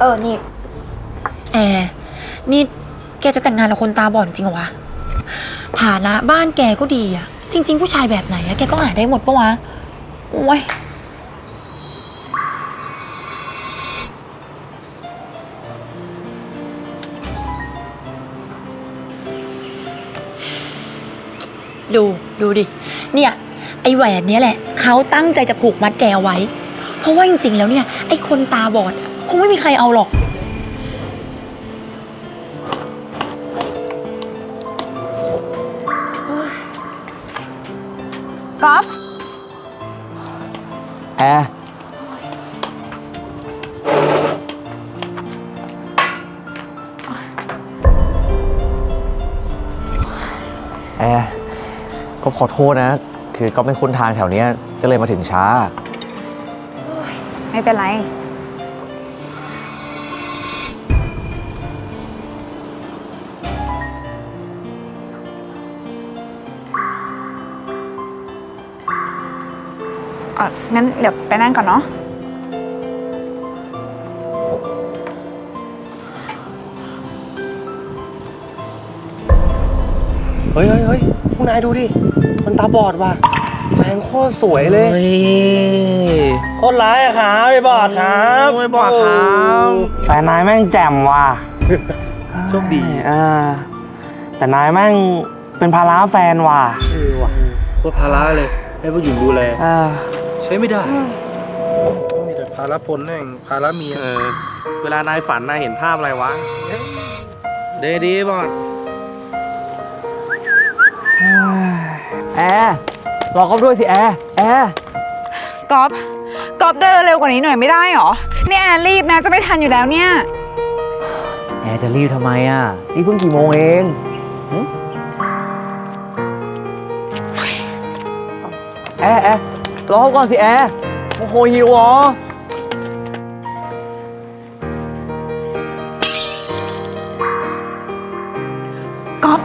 เออ นี่ แอร์นี่แกจะแต่งงานกับคนตาบอดจริงเหรอวะ ฐานะบ้านแกก็ดีอะจริง ๆ ผู้ชายแบบไหนอะแกก็หาได้หมดปะวะ โอ้ย ดูดูดิ เนี่ย ไอแหวนเนี้ยแหละ เขาตั้งใจจะผูกมัดแกเอาไว้ เพราะว่าจริงๆ แล้วเนี่ย ไอคนตาบอดอะ คงไม่มีใครเอาหรอก ก๊อฟแอร์แอร์ก็ขอโทษนะ คือก็ไม่คุ้นทางแถวเนี้ยก็เลยมาถึงช้า ไม่เป็นไร งั้นเดี๋ยวไปนั่งก่อนเนาะ เฮ้ยเฮ้ยเฮ้ยพวกนายดูดิมันตาบอดว่ะแฟนโคตรสวยเลย โคตรร้ายอะครับไอ้บอดครับไม่บอดครับ แฟนนายแม่งแจ่มว่ะโชคดีเออแต่นายแม่งเป็นภาระแฟนว่ะเออว่ะโคตรภาระเลย ให้ผู้หญิงดูแลเออใช้ไม่ได้มีแต่ภาระพลแม่งภาระเมียเออเวลานายฝันนายเห็นภาพอะไรวะ เดดีบอดแอร์รอเขาด้วยสิแอร์แอร์ก๊อฟก๊อฟเดินเร็วกว่านี้หน่อยไม่ได้หรอ เนี่ยแอนรีบนะจะไม่ทันอยู่แล้วเนี่ย แอร์จะรีบทำไมอะ นี่เพิ่งกี่โมงเองหึแอร์แอร์ รอเขาก่อนสิแอร์โอ้โหหิวเหรอก๊อฟ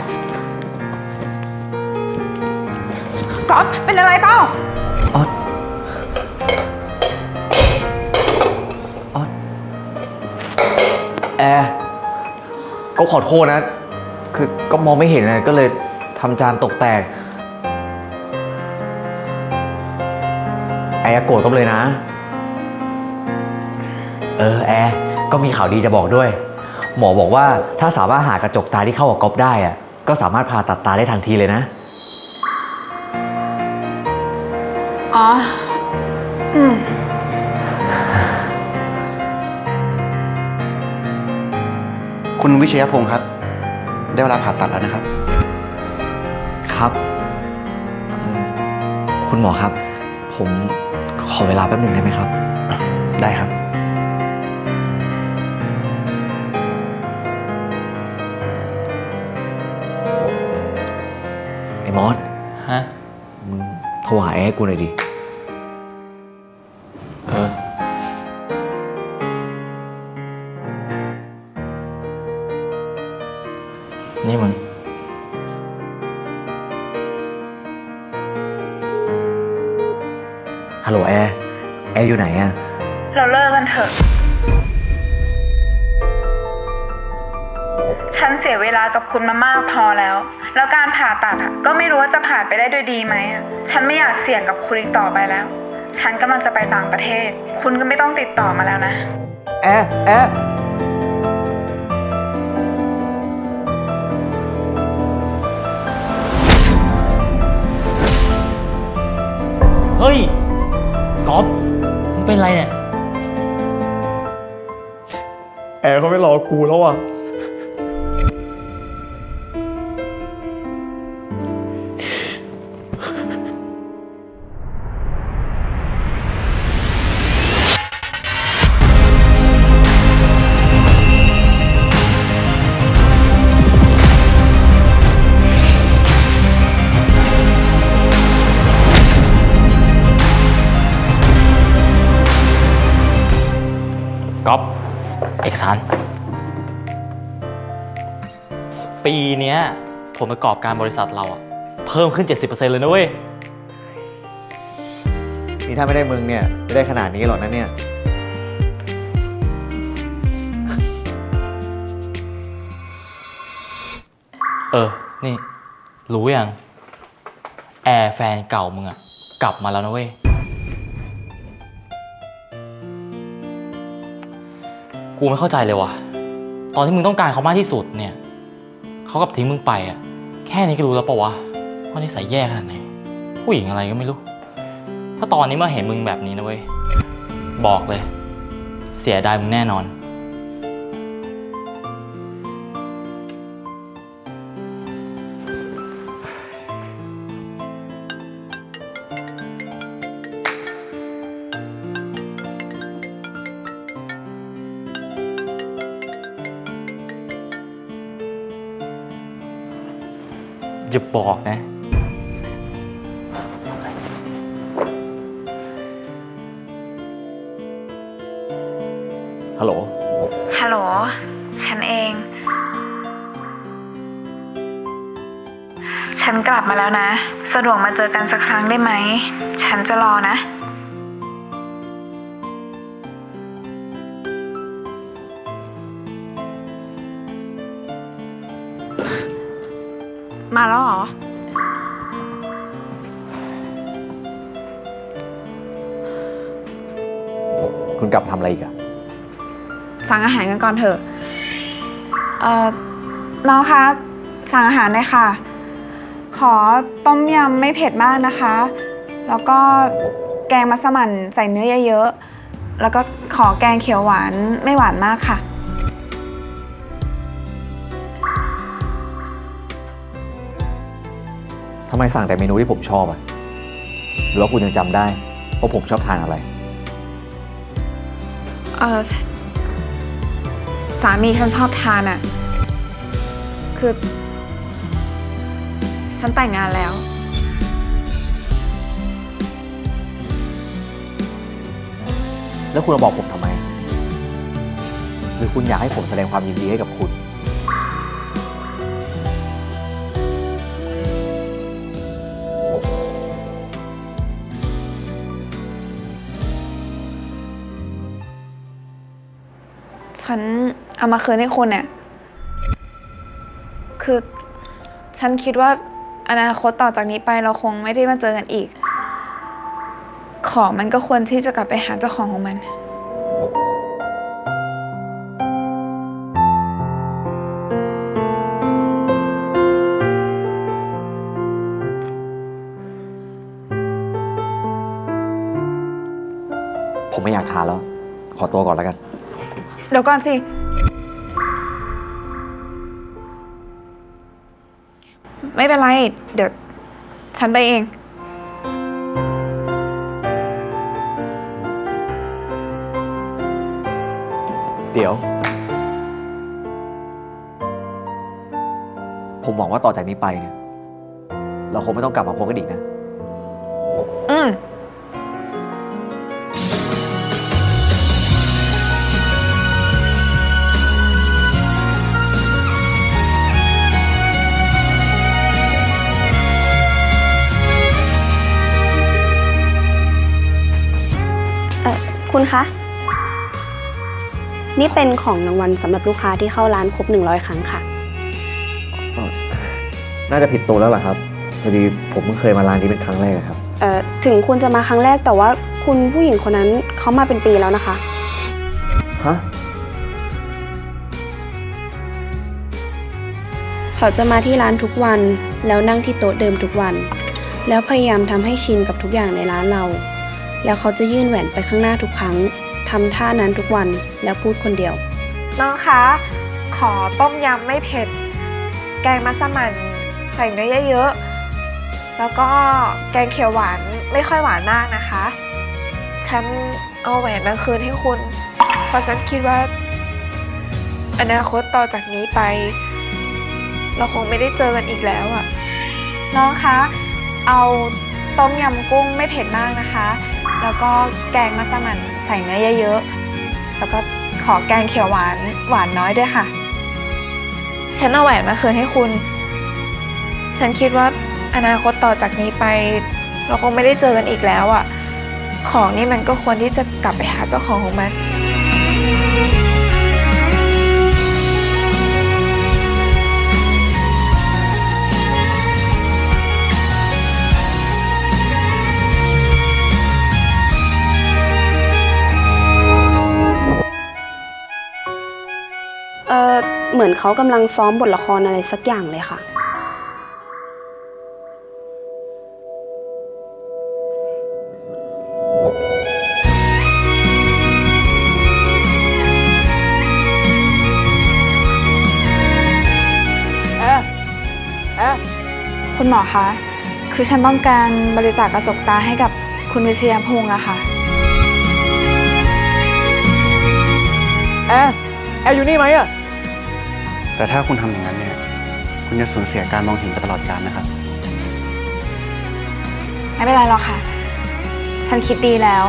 ก๊อฟเป็นอะไรเปล่าแอร์ก็ขอโทษนะ คือก็มองไม่เห็นนะก็เลยทำจานตกแตก แอร์อย่าโกรธก็เลยนะ เออแอร์ก็มีข่าวดีจะบอกด้วย หมอบอกว่าถ้าสามารถหากระจกตาที่เข้ากับก๊อฟได้อะก็สามารถผ่าตัดตาได้ทันทีเลยนะ อ๋อ อืม คุณวิชยพงศ์ครับ ได้เวลาผ่าตัดแล้วนะครับ ครับอืมคุณหมอครับ ผม ขอเวลาแป๊บหนึ่งได้ไหมครับ ได้ครับ ไอ้มอสฮะ มึงโทรหาแอร์ให้กูหน่อยดิ ฮัลโหลแอร์ แอร์อยู่ไหนอะเราเลิกกันเถอะ ฉันเสียเวลากับคุณมามากพอแล้ว แล้วการผ่าตัดอะก็ไม่รู้ว่าจะผ่านไปได้ด้วยดีไหมอะฉันไม่อยากเสี่ยงกับคุณอีกต่อไปแล้ว ฉันกำลังจะไปต่างประเทศ คุณก็ไม่ต้องติดต่อมาแล้วนะ แอร์ แอร์ เฮ้ยก๊ อฟมึงเป็นไรเนี่ย แอร์เขาไม่รอกูแล้วอะ กสาร ปีนี้ผมประกอบการบริษัทเราอะเพิ่มขึ้น 70%เลยนะเว้ย นี่ถ้าไม่ได้มึงเนี่ยไม่ได้ขนาดนี้หรอกนะเนี่ย เออ นี่ รู้ยัง แอร์แฟนเก่ามึงอะกลับมาแล้วนะเว้ย กูไม่เข้าใจเลยว่ะ ตอนที่มึงต้องการเขามากที่สุดเนี่ย เขากับทิ้งมึงไปอะแค่นี้ก็รู้แล้วปะวะว่านิสัยแย่ขนาดไหน ผู้หญิงอะไรก็ไม่รู้ ถ้าตอนนี้มาเห็นมึงแบบนี้นะเว้ย บอกเลย เสียดายมึงแน่นอน อย่าบอกนะ ฮัลโหล ฮัลโหล ฉันเอง ฉันกลับมาแล้วนะ สะดวกมาเจอกันสักครั้งได้ไหม ฉันจะรอนะ มาแล้วเหรอ คุณกลับมาทำอะไรอีกอะสั่งอาหารกันก่อนเถอะ เอ่อ น้องคะสั่งอาหารเลยค่ะ ขอต้มยำไม่เผ็ดมากนะคะ แล้วก็แกงมัสมั่นใส่เนื้อเยอะๆ แล้วก็ขอแกงเขียวหวานไม่หวานมากค่ะ ทำไมสั่งแต่เมนูที่ผมชอบอะหรือว่าคุณยังจำได้ว่าผมชอบทานอะไร เออสามีฉันชอบทานอะ่ะคือ ฉันแต่งงานแล้ว แล้วคุณมาบอกผมทำไม หรือคุณอยากให้ผมแสดงความยินดีให้กับคุณ ฉันเอามาคืนให้คุณเนี่ยคือฉันคิดว่าอนาคตต่อจากนี้ไปเราคงไม่ได้มาเจอกันอีก ของมันก็ควรที่จะกลับไปหาเจ้าของของมัน ผมไม่อยากทานแล้ว ขอตัวก่อนแล้วกัน เดี๋ยวก่อนสิ ไม่เป็นไร เดี๋ยว ฉันไปเอง เดี๋ยว ผมหวังว่าต่อจากนี้ไปเนี่ย เราคงไม่ต้องกลับมาพบกันอีกนะ คุณคะ นี่เป็นของรางวัลสำหรับลูกค้าที่เข้าร้านครบ 100 ครั้งค่ะ น่าจะผิดตัวแล้วล่ะครับพอดีผมเพิ่งเคยมาร้านนี้เป็นครั้งแรกอะครับ เอ่อ ถึงคุณจะมาครั้งแรกแต่ว่าคุณผู้หญิงคนนั้นเขามาเป็นปีแล้วนะคะ ฮะ เขาจะมาที่ร้านทุกวัน แล้วนั่งที่โต๊ะเดิมทุกวัน แล้วพยายามทำให้ชินกับทุกอย่างในร้านเรา แล้วเขาจะยื่นแหวนไปข้างหน้าทุกครั้งทำท่านั้นทุกวันแล้วพูดคนเดียว น้องคะ ขอต้มยำไม่เผ็ด แกงมัสมั่นใส่เนื้อเยอะๆ แล้วก็แกงเขียวหวานไม่ค่อยหวานมากนะคะ ฉันเอาแหวนมาคืนให้คุณ เพราะฉันคิดว่า อนาคตต่อจากนี้ไป เราคงไม่ได้เจอกันอีกแล้วอะน้องคะ เอาต้มยำกุ้งไม่เผ็ดมากนะคะ แล้วก็แกงมัสมั่นใส่เนื้อเยอะๆ แล้วก็ขอแกงเขียวหวานหวานน้อยด้วยค่ะ ฉันเอาแหวนมาคืนให้คุณ ฉันคิดว่าอนาคตต่อจากนี้ไป เราคงไม่ได้เจอกันอีกแล้วอะ่ะ ของนี่มันก็ควรที่จะกลับไปหาเจ้าของของมัน เหมือนเขากำลังซ้อมบทละครอะไรสักอย่างเลยค่ะ เอเอคุณหมอคะ คือฉันต้องการบริจาคกระจกตาให้กับคุณวิชยพงษ์อะค่ะ แอร์แอร์อยู่นี่ไหมอะ แต่ถ้าคุณทำอย่างนั้นเนี่ย คุณจะสูญเสียการมองเห็นไปตลอดกาลนะครับ ไม่เป็นไรหรอกค่ะ ฉันคิดดีแล้ว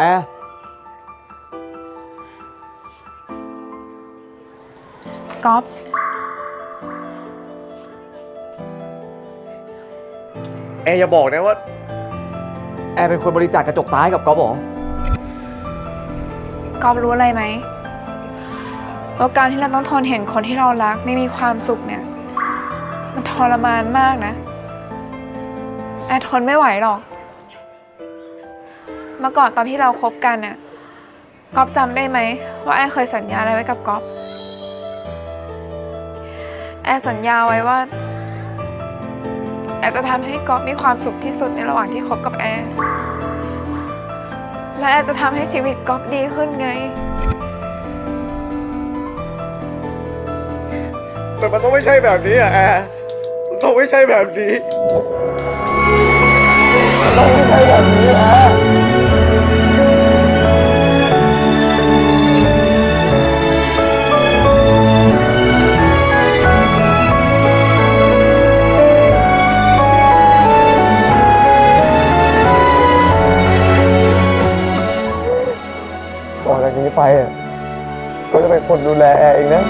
แอร์ก๊อฟแอร์อย่าบอกนะว่า แอร์เป็นคนบริจาคกระจกตาให้กับก๊อฟเหรอ ก๊อฟรู้อะไรไหมว่าการที่เราต้องทนเห็นคนที่เรารักไม่มีความสุขเนี่ย มันทรมานมากนะ แอร์ทนไม่ไหวหรอก เมื่อก่อนตอนที่เราคบกันเนี่ยก๊อฟจำได้ไหมว่าแอร์เคยสัญญาอะไรไว้กับก๊อฟแอร์สัญญาไว้ว่าแอร์จะทำให้ก๊อฟมีความสุขที่สุดในระหว่างที่คบกับแอร์และแอร์จะทำให้ชีวิตก๊อฟดีขึ้นไง แต่มันต้องไม่ใช่แบบนี้อะแอร์มันต้องไม่ใช่แบบนี้มันต้องไม่ใช่แบบนี้แอร์ คนดูแลแอร์เองนะ